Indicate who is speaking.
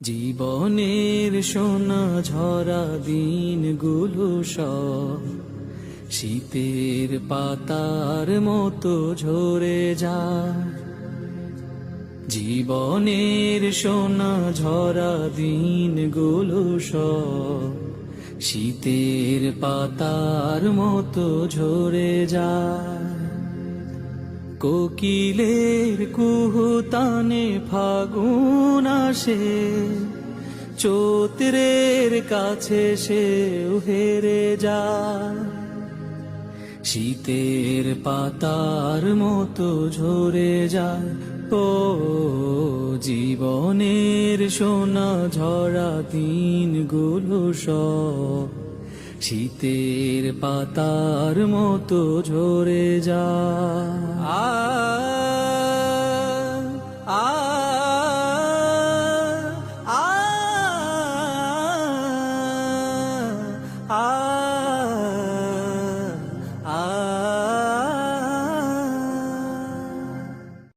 Speaker 1: জীবনের সোনা ঝরা দিনগুলো সব শীতের পাতার মতো ঝরে যায়। জীবনের সোনা ঝরা দিনগুলো সব শীতের পাতার মতো ঝরে যায়। কোকিলের কুহুতানে ফাগুন আসে, চোত্রের কাছে সে হেরে যায়। শীতের পাতার মতো ঝরে যায়, ও জীবনের সোনা ঝরা দিনগুলো সব। শীতের পাতার মতো ঝরে যায়।